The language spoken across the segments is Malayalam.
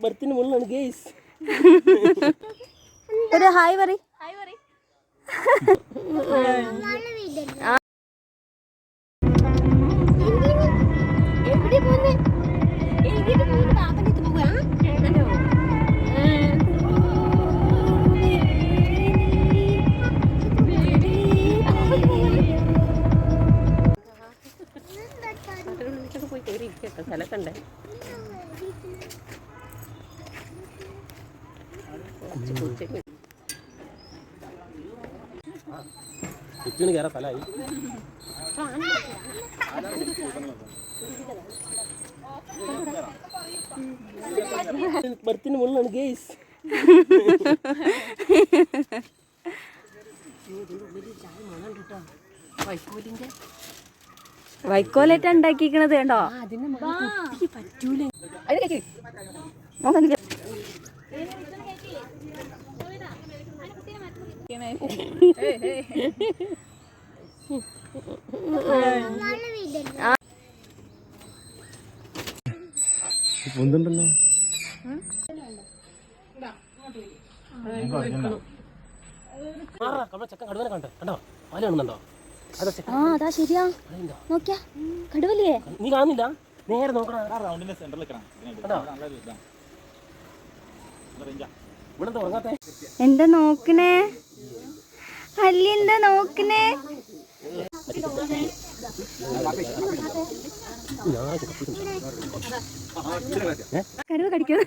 ബർത്തിന് മുകളിലാണ് ഗേസ് ഒരു ഹായ് പറ പോയി കയറി ഇരിക്കട്ടെ സ്ഥലക്കണ്ടേ ചുറ്റിന് കയറാൻ സ്ഥലമായി. ബർത്തിന് മുകളിലാണ് ഗേസ്. വൈക്കോലേറ്റ ഉണ്ടാക്കിക്കണത് കണ്ടോ? നോക്കാൻ പൊന്തുണ്ടല്ലോ? നോക്കിയാ. കടുവല്ലേ? നീ കാണുന്നില്ല? നേരെ നോക്കണ റൗണ്ടിന്റെ സെന്ററിൽ കണ്ടോ ഇവിടെ എന്താ നോക്കണേ? അല്ലി എന്താ നോക്കണേ? കരുവ് കടിക്കുന്നു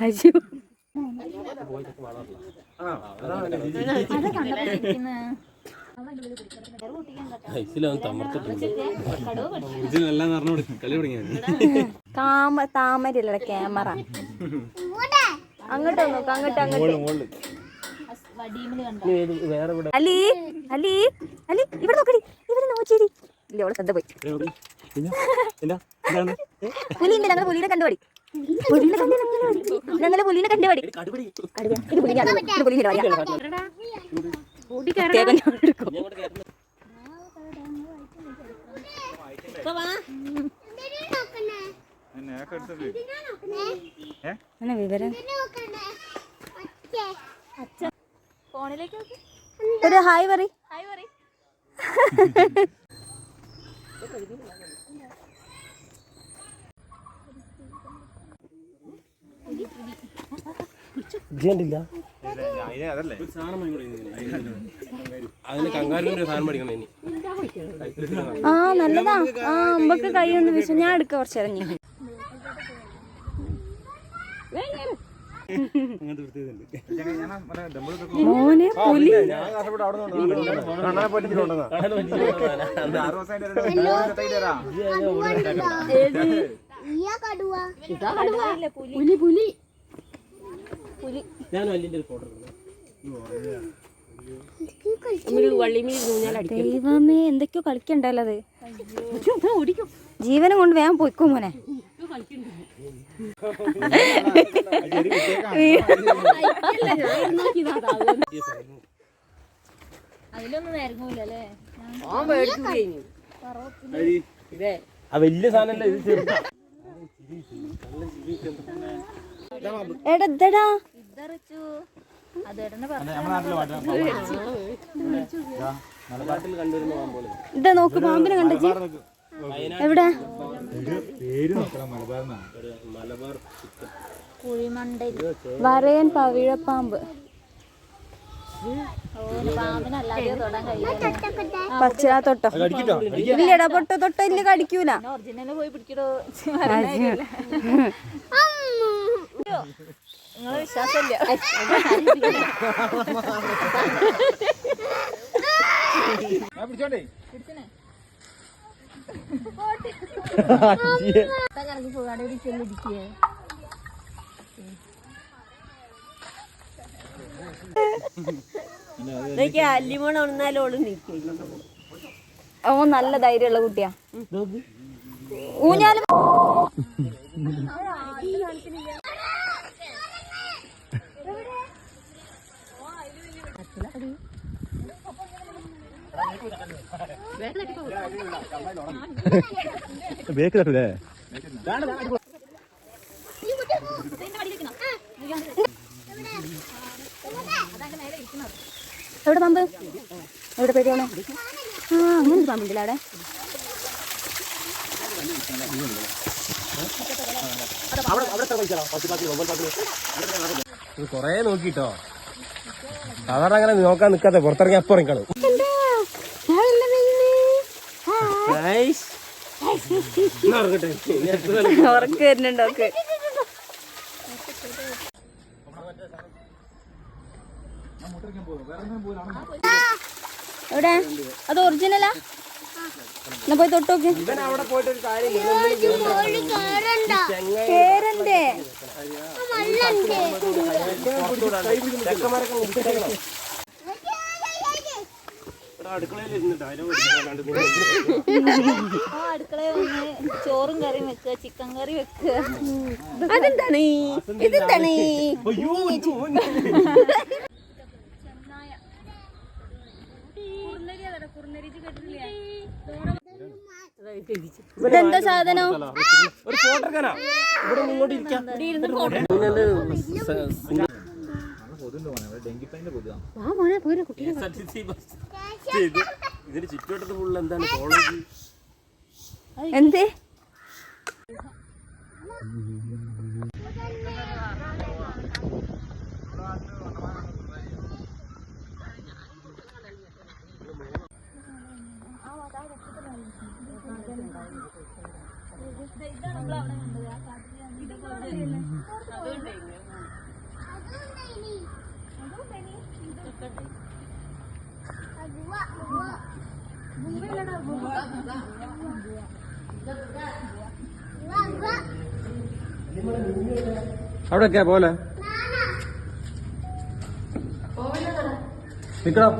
അജു പോയി ചെക്ക് താമ താമരല്ല ക്യാമറ. അങ്ങോട്ട് നോക്ക് അങ്ങോട്ട് അങ്ങോട്ട്. അലി അലി അലി ഇവിടെ നോക്കടി ഇവിടെ നോക്കിയടി. ഇല്ല അവളെ ശ്രദ്ധ പോയി. പുലിയുണ്ട് ഞങ്ങൾ പുലിനെ കണ്ടുപടി. പുലിനെ കണ്ടുപടി. പുലിനെ കണ്ടുപടി. പുലിനെ പുലിനെ വിവരം? ഒരു ഹായ് പറ ഇജ്ജണ്ടില്ല അതല്ലേ? അതിന് കങ്കാരുവിന്റെ സാധനം പഠിക്കണം ഇനി. ആ നല്ലതാ. ആ അമ്പക്ക് കൈ ഒന്ന് വീശു. ഞാൻ എടുക്ക കുറച്ച് ഇറങ്ങി മോനെ പുലി. ഞാൻ ഫോട്ടോ ദൈവമേ എന്തൊക്കെയോ കളിക്കണ്ടല്ലോ അത്. ജീവനം കൊണ്ട് വേഗം പോയിക്കോ മോനെ. ആ വലിയ സാധനല്ല ഇത് ചെറുതാ. ഇതാ നോക്ക് പാമ്പിനെ കണ്ടേ എവിടെ? വരയൻ പവിഴപ്പാമ്പ്. പച്ച തൊട്ടോ. ഇല്ലടാ പൊട്ട തൊട്ടോ ഇല്ല കടിക്കൂല. ഞാൻ പിടിച്ചോണ്ടേ. അല്ലിമോൺ ഉണന്നാലും ഓൾ നിൽക്കും ഓ നല്ല ധൈര്യമുള്ള കുട്ടിയാ. ഊഞ്ഞാലും ബേക്കിലട്ടൂലേ എവിടെ പമ്പ്? എവിടെ പേടിയാണ്? ആ അങ്ങനെ പമ്പില്ല അവിടെ? കൊറേ നോക്കിട്ടോ. സാധാരണ അങ്ങനെ നോക്കാൻ നിക്കാതെ പുറത്തിറങ്ങി അപ്പുറം കളു ഉറക്ക് വരുന്നുണ്ടോ ഒക്കെ എവിടെ? അത് ഒറിജിനലാ എന്നാ പോയി തൊട്ടോക്ക് ഇവൻ അടുക്കളയിൽ വന്ന് ചോറും കറിയും വെക്കുക ചിക്കൻ കറി വെക്കുക. അതെന്താണ്? ഇതെന്താണ്? ഇതെന്താ സാധനം? ഒരു ഫോട്ടോ എടുക്കാനാ? ഇവിടെ ഇങ്ങോട്ട് ഇരിക്കാം. ഡെങ്കിപ്പനിന്റെ കൊതുകാണ്. വാ മോനെ പോരെ കുട്ടി. ഇതിന് ചുറ്റുവട്ടത്ത് ഫുള്ള് എന്താണ് കോളേജ് എന്തേ? അവിടെയൊക്കെയാ പോലെ? നിക്കണം